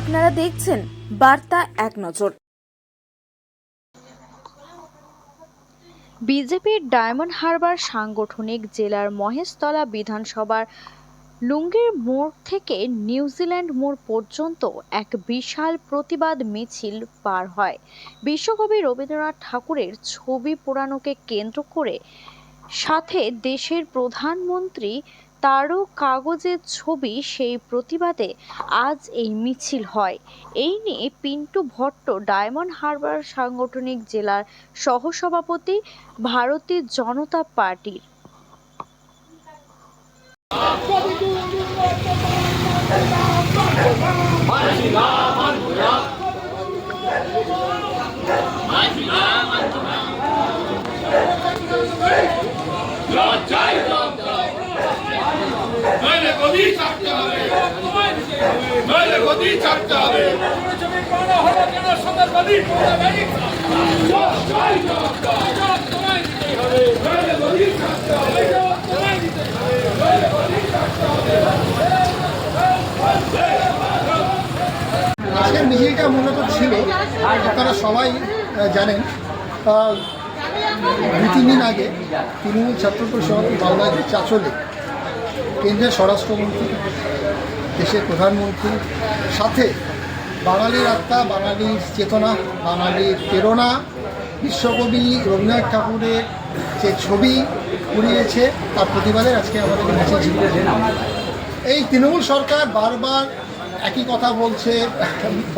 দেখছেন বার্তা এক নজর। বিজেপির ডায়মন্ড হারবার সাংগঠনিক জেলার মহেশতলা বিধানসভার লুঙ্গির মোড় থেকে নিউজিল্যান্ড মোড় পর্যন্ত এক বিশাল প্রতিবাদ মিছিল পার হয়। বিশ্বকবি রবীন্দ্রনাথ ঠাকুরের ছবি পোড়ানোকে কেন্দ্র করে সাথে দেশের প্রধানমন্ত্রী তারও কাগজের ছবি সেই প্রতিবাদে আজ এই মিছিল হয়। এই নিয়ে পিন্টু ভট্ট ডায়মন্ড হারবার সাংগঠনিক জেলার সহসভাপতি, ভারতীয় জনতা পার্টির নইলে তোমায় দিতেই হবে। আজকের মিছিলটা মূলত ছিল, আপনারা সবাই জানেন দু তিন দিন আগে তৃণমূল ছাত্র পরিষদ বাংলাদেশ চাচলে কেন্দ্রের স্বরাষ্ট্রমন্ত্রী দেশের প্রধানমন্ত্রীর সাথে বাঙালির আত্মা, বাঙালির চেতনা, বাঙালির প্রেরণা, বিশ্বকবি রবীন্দ্রনাথ ঠাকুরের যে ছবি পুড়িয়েছে তার প্রতিবাদে আজকে আমাদের মিছিল ছিল। এই তৃণমূল সরকার বারবার একই কথা বলছে,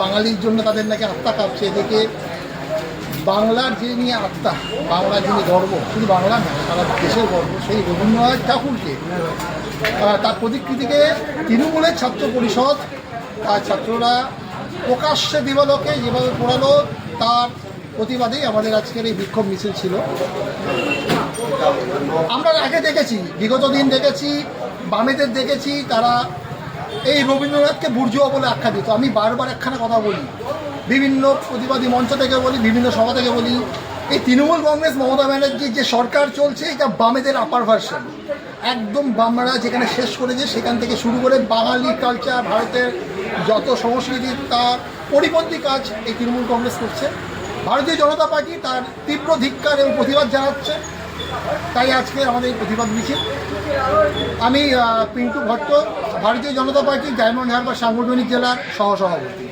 বাঙালির জন্য তাদের নাকি আত্মা কাঁপছে, এদিকে বাংলার যে নিয়ে আত্মা বাংলার যিনি গর্ব, শুধু বাংলা না, সারা দেশের গর্ব, সেই রবীন্দ্রনাথ ঠাকুরকে তার প্রতিকৃতিকে তৃণমূলের ছাত্র পরিষদ, তার ছাত্ররা প্রকাশ্যে দিবালোকে যেভাবে পড়ালো, তার প্রতিবাদেই আমাদের আজকের এই বিক্ষোভ মিছিল ছিল। আমরা আগে দেখেছি, বিগত দিন দেখেছি, বামেদের দেখেছি, তারা এই রবীন্দ্রনাথকে বুর্জুয়া বলে আখ্যা দিত। আমি বারবার একখানা কথা বলি। বিভিন্ন প্রতিবাদী মঞ্চ থেকে বলি, বিভিন্ন সভা থেকে বলি, এই তৃণমূল কংগ্রেস মমতা ব্যানার্জির যে সরকার চলছে, এটা বামেদের আপার ভার্সন একদম বামরা যেখানে শেষ করেছে, সেখান থেকে শুরু করে বাঙালি কালচার ভারতের যত সংস্কৃতি, তার পরিপন্থী কাজ এই তৃণমূল কংগ্রেস করছে। ভারতীয় জনতা পার্টি তার তীব্র ধিক্কার এবং প্রতিবাদ জানাচ্ছে। তাই আজকে আমাদের এই প্রতিবাদ মিছিল। আমি পিন্টু ভট্ট, ভারতীয় জনতা পার্টি ডায়মন্ড হারবার সাংগঠনিক জেলার সহসভাপতি।